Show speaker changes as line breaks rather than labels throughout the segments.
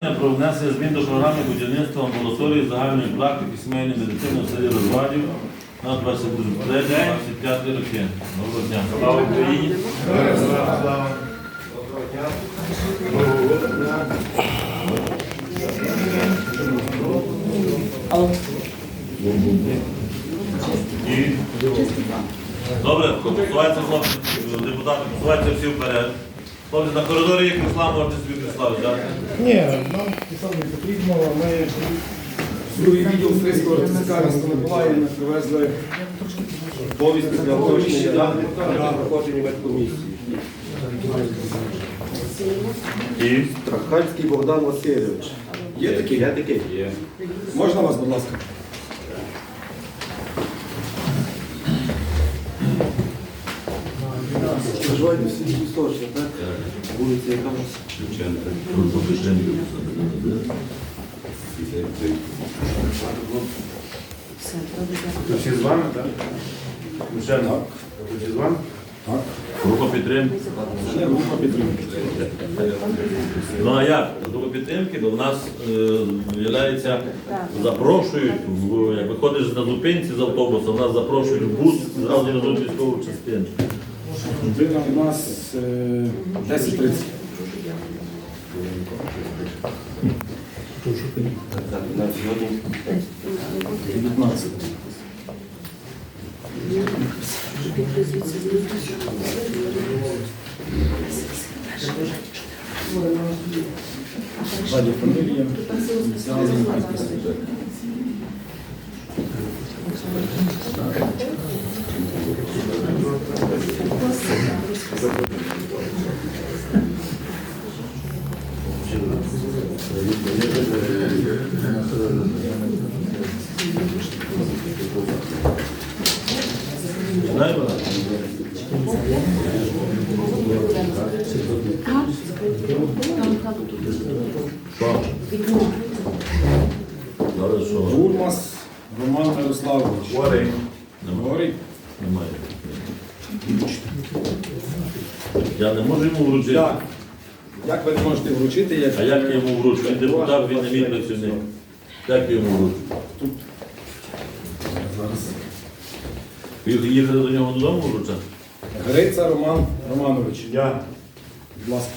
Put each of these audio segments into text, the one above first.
Про внесення змін до програми будівництва амбулаторії загальної практики сімейної медицини в селі Розвадів на 23-25 роки. Доброго дня. Слава Україні! Добре, посуваються хлопці, депутати, посуваються всі вперед. Хлопці, на коридорі є крісла, можете собі крісла взяти.
Ні, нам писав не потрібно, ми другий відділ Стрийського РТЦК міста Миколаївна привезли
Повістки для вручення даних для проходження медкомісії.
І?
Трахальський Богдан Васильович.
Є такий?
Є такий? Є.
Можна вас, будь ласка?
Проживаєте всі історично, так? Вулиця яка у?
Всі з вами, так?
Звичайно.
Всі з вами?
Так.
Група підтримки.
Група підтримки.
Ну а як? Група підтримки, бо в нас е, запрошують, в- як виходиш на зупинці з автобуса, в нас запрошують в бус, зразу везуть військову частину.
Година у нас 10.30.
Так, на сьогодні
19. Ззаді фамілія. ініціали, підпис. Бурмас Роман Мирославович.
Немає.
Говорить.
Немає. Я не можу йому вручити.
Як? Як ви не можете вручити, як
А як я йому вручу? Він депутат, він не мій працівник. Як я йому вручу?
зараз?
Ви їхали до нього додому вручати?
Гриця Роман Романович.
Я.
Будь ласка.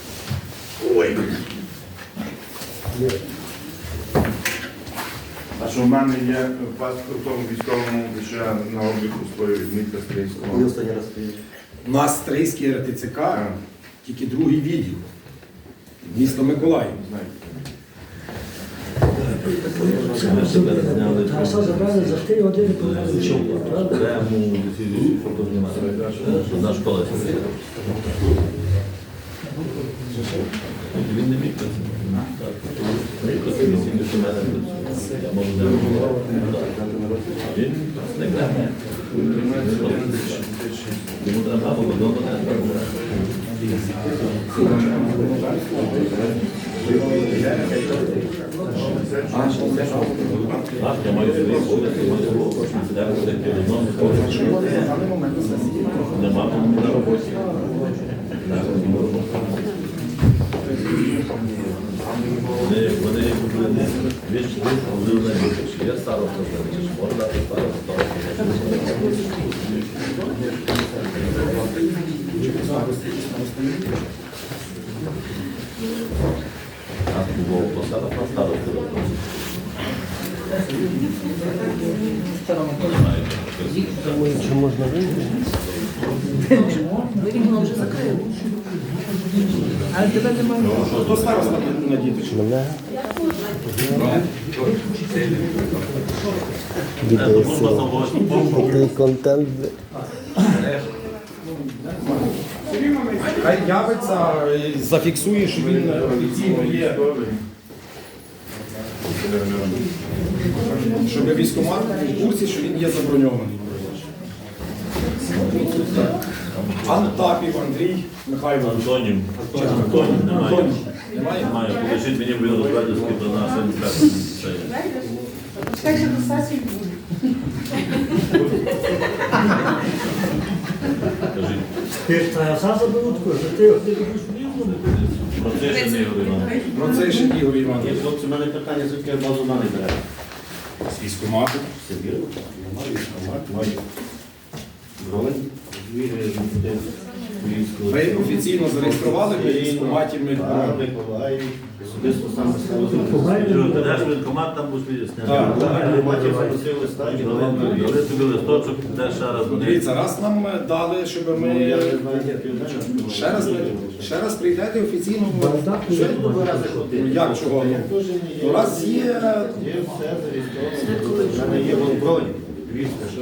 А що в мене є паспорт в тому військовому, що я на обліку свою відмітка стрільського.
останній раз приїхав?
У нас Стрийський РТЦК, тільки другий відділ. Місто Миколаїв.
знаєте.
Тараса забрали за 4 години правда?
Одна школа. Він не мій працівник. Так. Мій працівник, він до мене працює. Я можу з ним говорити. Він не грає. Йому треба додому, або Так, я маю свої обов'язки, маю обов'язки. Де буде керівном, Нема на роботі. Так, на роботі. Вони, вони, вони, віч, ви не бачиш. Я староста, значить, можна дати староста, А було посада на старосту.
Чи можна вийти?
Воно вже закрили. Але тебе немає.
Хто староста на діточку?
Служба
контент.
Хай явиться, зафіксує, що він офіційно є. Щоб військкомат був в курсі, що він є заброньований. Антапів Андрій Михайлович.
Антонів. Антонів немає.
Немає?
Немає. Полежить мені в Білозбрадівській до нас інспектор.
Скажи, до сесії буде.
Кажіть.
Ти ж Тараса заберуть, що ти ти будеш в рівному.
Процишин Ігор Іванович.
Процишин Ігор Іванович.
Хлопці, у мене питання, звідки базу мене бере.
З військкомату.
Все вірно? Маю автомат, маю бронь.
Ви офіційно зареєстрували в військкоматі
особисто сам
Що, Де там був
Так,
зняти?
так.
Матір запросили статі,
Дали тобі листочок, де ще раз вони.
Дивіться, раз нам дали, щоб
Ну,
ми
знаєш.
ще раз, ще раз прийдете офіційно.
Що я буду рази ходити?
Ну, як чого? Ну, раз є,
Є все зареєстровано. Є вон бронь. Дивіться, що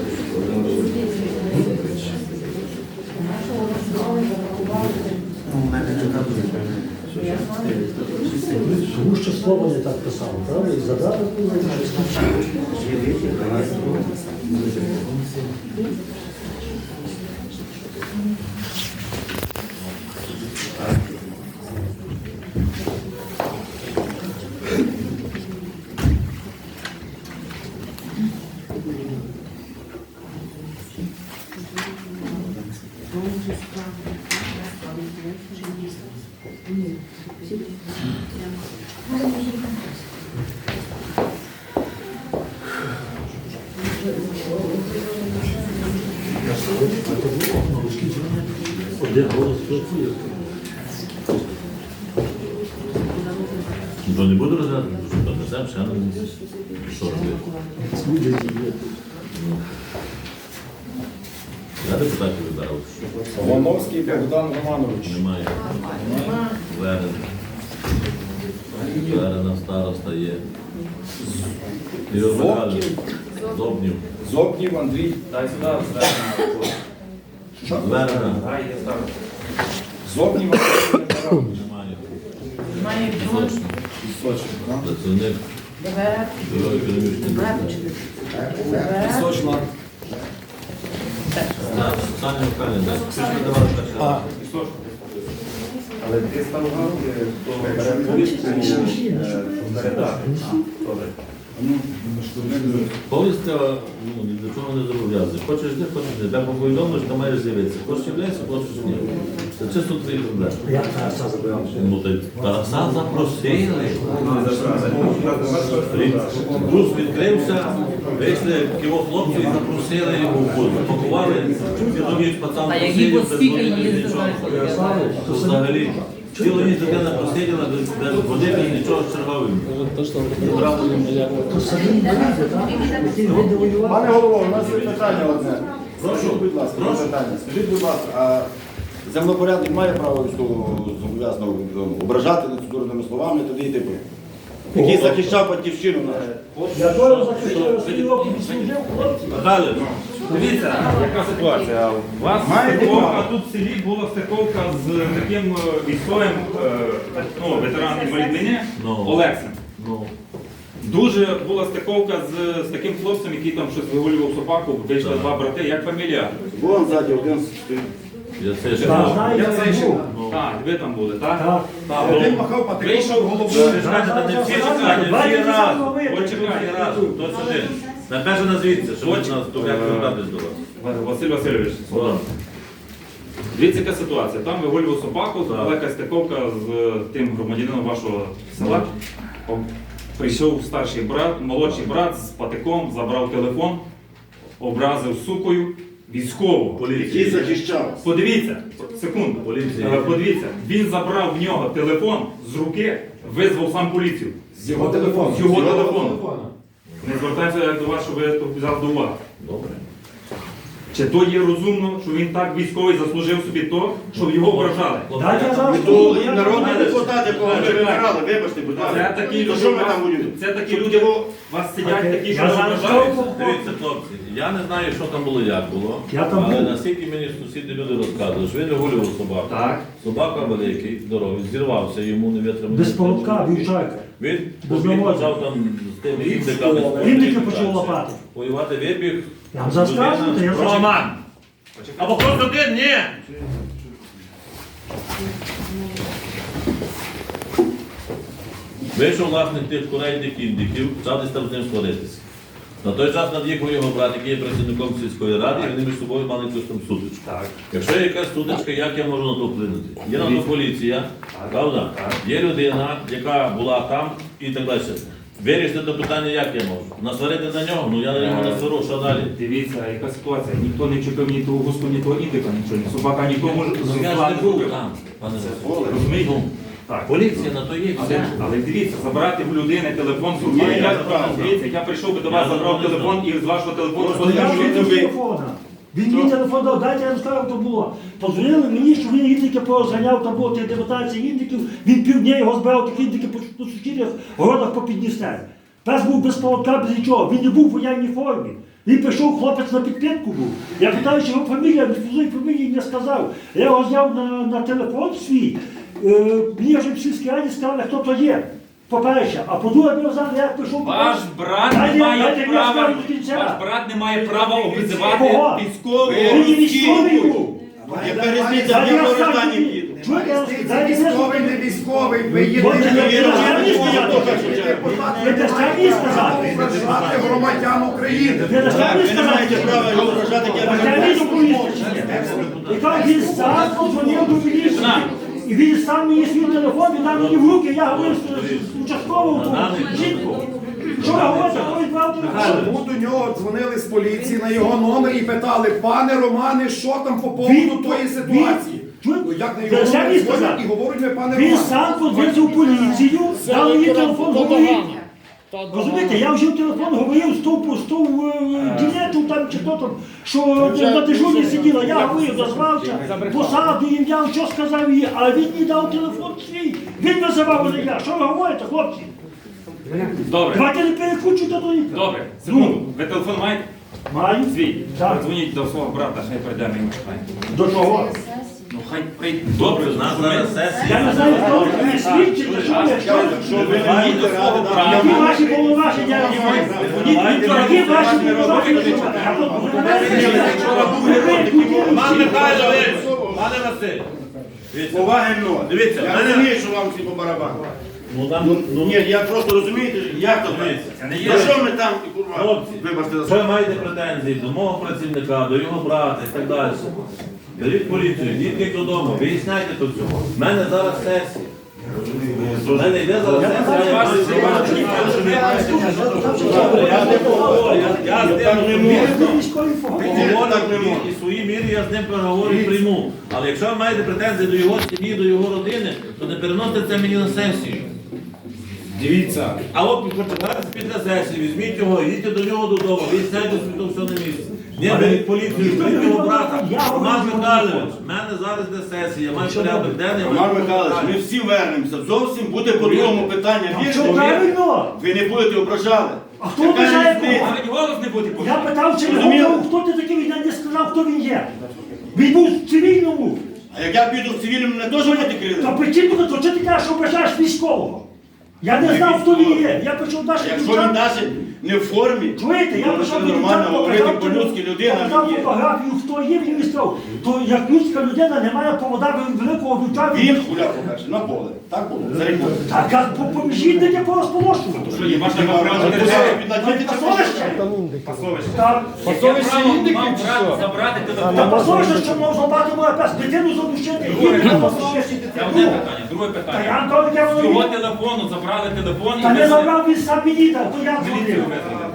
Тому що слово не так писало, правда? І задати було, щось один голос.
То не буду розглядати, що понесемо, ще не що робити.
Лановський Богдан Романович.
Немає. Верен. Верена староста є. Михайлович. Зобнів.
Зобнів Андрій. Що?
Верена.
Зобнів Андрій Михайлович.
Немає. Точно.
Пісочник?
Працівник Бюро економічної
Пісочна.
Саня Михайлович, так. Ти ж не давав перший раз.
Але ти став.
Повістка ну, ні до чого не зобов'язує. Хочеш де, хочеш де. Тебе повідомиш, то маєш з'явитися. Хочеш являйся, хочеш ні. Це чисто твої проблеми.
Я Тараса.
Ну, ти Тараса запросили. Бус відкрився, вийшли кіло хлопці і запросили його в бус. Запакували, ці пацан
А які
посидів, без
постійки
води, без нічого. То взагалі. Цілу ніч дитина посиділа, без води, без нічого?
Які?
Пане голово, у нас є питання одне.
Прошу.
Скажіть, будь ласка, питання. Скажіть, будь ласка, а землепорядник має право зобов'язаного ну, ображати нецензурними словами тоді і типу. Який захищав батьківщину нашу.
Я теж захищаю свої роки відслужив, хлопці.
Далі.
Дивіться, яка ситуація. У вас стиковка, тут в селі була стиковка з таким е, військовим е, ну, ветераном інвалід війни
Ну.
Олексем.
Ну,
Дуже була стиковка з, з таким хлопцем, який там щось вигулював собаку, вийшли два брати, як фамілія.
Вон ззаді один стоїть.
Я це ще
Так, знаю,
Я
я
цей ще. Так, ви там були, так?
Так.
Так,
Один
ну,
махав патиком
Вийшов
головою.
Чекайте, та не всі чекайте, всі
Давайте
раз.
заново ви.
От чекайте. Хто сюди? Наперше назвіться, що ви нас тут як звертатись до вас.
Василь Васильович.
Богдан.
Дивіться, яка ситуація. Там вигулював собаку, була якась стиковка з е, тим громадянином вашого села. О, Прийшов старший брат, молодший брат з патиком, забрав телефон, образив сукою військового.
Який
Поліція.
захищав.
Подивіться, секунду.
Поліція.
Е, Подивіться, він забрав в нього телефон з руки, визвав сам поліцію.
З його телефону.
З його телефону. Не звертайтеся як до вас, щоб я то взяв до уваги.
Добре.
Чи то є розумно, що він так військовий заслужив собі то, щоб його ображали?
Дайте я зараз
Ви то
я
народний депутат, якого ви вибирали, вибачте, будь
Це
ласка.
такі
То
люди,
що ви там воюєте?
це такі люди, у вас сидять такі,
Я
що
зараз
ображають.
Дивіться, хлопці, я не знаю, що там було, як було.
Я там
але
був.
наскільки мені сусіди люди розказують, що він вигулював собаку.
Так.
Собака великий, здоровий, зірвався, йому не витримав.
Без поводка.
Він
Без
побіг,
наводу.
почав там з тими індиками.
Індики почав лапати.
Воювати вибіг.
Я вам зараз то я зараз-
Роман! Або хтось один, ні. Вийшов власник тих курейних індиків, почав десь там з ним сваритися. На той час над'їхав його брат, який є працівником сільської ради, і вони між собою мали якусь там сутичку.
Так.
Якщо є якась сутичка, як я можу на то вплинути? Є на то поліція, правда? Є людина, яка була там і так далі. Вирішити це питання, як я можу? Насварити на нього, ну я на нього не свару, що далі?
Дивіться, яка ситуація. Ніхто не чіпив ні того гуску, ні того індика, нічого, ні собака, нікому ж
Ну, Я ж не був там, пане. Розумієте?
Так.
Поліція на то є
Але, але дивіться, забрати в людини телефон з руки.
Я
дивіться, я прийшов би до вас, забрав телефон і з вашого телефону
Я
подивився,
вже
ви.
телефона. Він мені телефон дав, дайте я вам скажу, то було. Позвонили мені, що він індики порозганяв, там було тих 19 індиків, він півдня його збирав, тих індики по, сусідах, городах по Підністеру. Пес був без поводка, без нічого, він не був в воєнній формі. Він прийшов, хлопець на підпитку був. Я питаю, що його фамілія, він фамілії не сказав. Я його зняв на, на телефон свій, мені вже в сільській раді сказали, хто то є. По-перше, а по-друге, ми знали, як прийшов.
Ваш брат не має
я
права. Ваш брат не має права обзивати
Кого?
військового.
Він військовий був.
Яка різниця,
Дайте
я їду.
чуєте, я
Це
я
військовий, не військовий, ви є
От я- не. Ви дасте мені сказати?
громадян України.
Ви дасте
Так, ви не маєте
сказати?
права його вражати, як
А я
ви
не доповісти. І так він сам подзвонив до міліції. І він сам мені свій телефон, він дав мені в руки, я говорив з- участковому жінку. Що ви говорите, коли два?
Чому до нього дзвонили з поліції на його номер і питали, пане Романе, що там по поводу тої ситуації? Ну, Як на його номер дзвонять і говорять, ми пане
Він сам подзвонив в поліцію, дав мені телефон, говорив. Розумієте, я вже в телефон говорив з того, з того е, ділету там чи хто там, що на дежурі сиділа, я говорив, дозвався, посаду, ім'я, що сказав їй, а він мені дав телефон свій. Він визивав мене я. Що ви говорите, хлопці?
Добре,
Давайте не перекручуйте до них.
добре. Секунду. Ви телефон маєте?
Маю.
Свій.
Так.
Дзвоніть до свого брата, хай прийде мені.
До чого?
Ну хай прийде.
Добре, у нас зараз
Я не знаю, хто ви свідчите, що ви, що ви.
Що ви не маєте ради дати
Які ваші повноваження? Які ваші повноваження? Я
Пан Михайлович, пане Василь.
Поваги ну.
Дивіться,
я
мене-
розумію, що вам всі по барабану.
Ну там,
Ну,
ну,
ні, я просто розумієте, як то
це не є.
Ну що ми там, курва,
Хлопці,
вибачте за
ви маєте претензії до мого працівника, до його брата і так далі, беріть поліцію, йдіть додому, виясняйте то все. У мене зараз сесія. У мене йде зараз сесія, я з ним поговорю, я- з ним поговорю.
Не можна.
і свої міри я з ним переговорю і прийму. Але якщо ви маєте претензії до його сім'ї, до його родини, то не переносите це мені на сесію.
Дивіться,
А от почекайте після сесії, візьміть його, їдьте до нього додому, виясняйте собі то все на місці. Ні, поліцію, його брата. Роман Михайлович, в мене зараз де сесія, я маю порядок денний.
Роман Михайлович, ми всі вернемося. Зовсім буде по-другому питання. Вірте
Що правильно?
Ви не будете ображали.
А хто
Яка
ображає
різниця?
кого?
Навіть голос не буде
Я
почути.
питав, чи
Розуміли?
його, хто ти такий, він не сказав, хто він є. Він був в цивільному.
А як я піду в цивільному, мене теж будете крили?
Та причому, то чи ти кажеш, що ображаєш військового? Я не знав, хто він є. Я почав наші
Якщо він навіть не в формі,
Чуєте, я прийшов до
нормально говорити по-людськи, людина він є.
фотографію, хто є, він мені то як людська людина не має повода великого вівча.
Він гуляв, по-перше, на поле. Так було? За рікою.
Так, я по поміжіть не по розположку.
Що є ваша.
Так.
Мав брат забрати
Та
телефон?
пасовище, що мав злобати моя пес, дитину задушити,
Друге
на
питання.
пасовище.
Це одне питання. Друге
Та
питання.
я кажу, я
З
воно
його телефону забрали телефон і
Та не забрав він сам мені, та то я дзвонив.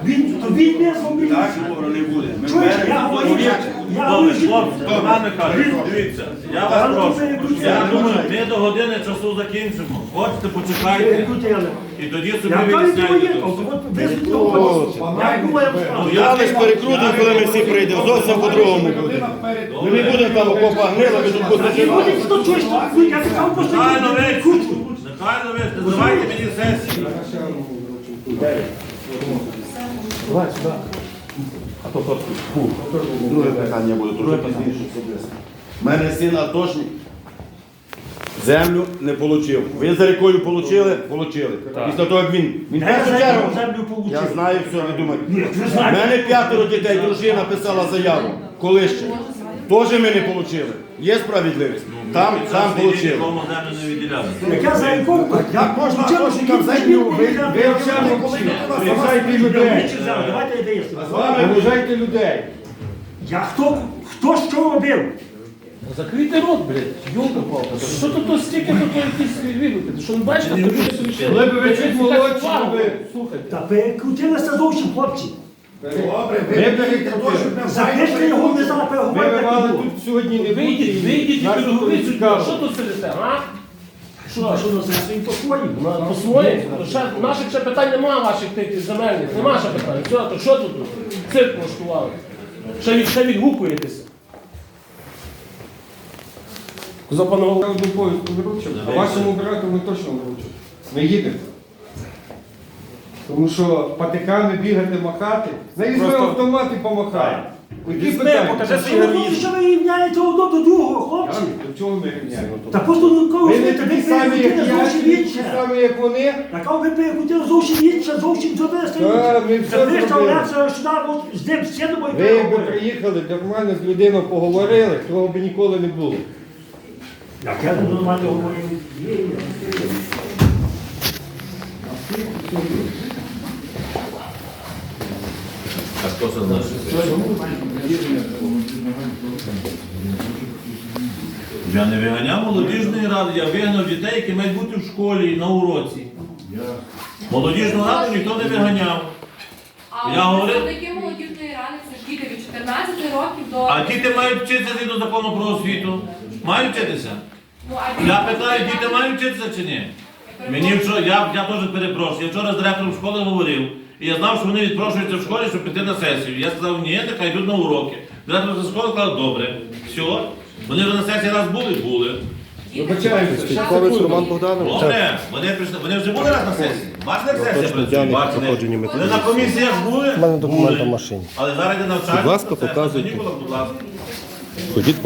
Він, то він не зробив.
Так, говорю, не буде. Ми
Чуєш, я
беремо
говорю, я
Добре,
говорю,
хлопці, Роман Михайлович, дивіться, я вас
ну,
прошу. Я думаю, ми до години часу закінчимо. Хочете, почекайте. І тоді собі
Я кажу, ти
виясняйте.
Я думаю,
Ну,
Я лиш перекрутив, коли ми всі прийдемо. Зовсім по-другому буде. Ми не будемо там окопа гнила, ви тут
І
будете
буде, хто чуєш, що я сказав, просто
Михайлович, Михайлович, не давайте мені сесії.
Друге питання буде дуже пізніше. У мене син атошник. Землю не отримав. Ви за рікою отримали? Получили. Після того, як він, він першу чергу. Я знаю все, ви думаєте. У мене п'ятеро дітей, дружина писала заяву. Коли ще? Теж ми не отримали. Є справедливість. Там, там отримали.
Як можна атошникам землю?
сидів,
Ви
сидів,
ви
сидів,
взагалі
сидів,
коли поважайте людей.
Давайте я виясню.
Поважайте людей.
Я хто, хто що робив?
Закрийте рот, блядь, йолка палка. Що тут то стільки тут якісь відгуки? Що не бачите, то люди собі ще.
Коли б ви чуть молодші, ви
Слухайте.
Та перекрутилися зовсім хлопці.
Добре, атошникам
Запиште його, не зараз
Ви б
було.
тут сьогодні не.
Вийдіть, вийдіть і
Нас
переговоріть.
цікаво.
Що тут сидите, а?
Що, що на сесії по-своєму?
На- По своїм. Ще- Наших ще питань немає ваших тих земельних. Нема ще питань. Все, то що тут? Цирк влаштували. Ще, від- ще відгукуєтеся. Запанував.
Я одну повістку вручив, а вашому брату ми точно вручимо. Ми їдемо. Тому що патиками бігати, махати, не візьме
Просто-
автомат і помахає. Які
Візьме,
питання?
покажи
Що ви що ви рівняєте одно до другого, хлопці?
Я- До чого ми рівняємо?
Та просто ну, коли
Ви
ви
не
ви
такі самі, як
перекрутили
я,
зовсім
не такі
інше.
самі, як вони.
Така ви перекрутили зовсім інше, зовсім зовсім
Та, ми
інше.
все
Запиште
зробили.
Олекса сюди, от з ним сідемо і
Ви якби
переговоримо.
приїхали, нормально з людиною поговорили, того б ніколи не було.
Як я нормально говорю. Є, є.
А хто це значить? Я не виганяв молодіжної ради, я вигнав дітей, які мають бути в школі і на уроці. Молодіжну раду ніхто не виганяв.
А
Я говорю-
представники молодіжної ради це ж діти від 14 років до
А діти мають вчитися згідно закону про освіту. Мають вчитися.
Ну, а
Я питаю, діти мають вчитися чи ні? Мені вчора, я, я теж перепрошую. Я вчора з директором школи говорив, і я знав, що вони відпрошуються в школі, щоб піти на сесію. Я сказав, ні, нехай йдуть на уроки. Директор зі школи сказав, добре, все. Вони вже на сесії раз були, були.
Роман Богданович.
Вони, вони, прийшли, вони вже були раз на сесії. Бачите, як сесія працює? Бачите? Вони на комісіях були.
У мене документ
були.
машині.
Але зараз йде навчання.
Будь ласка, показуйте.
будь ласка.
Ходіть,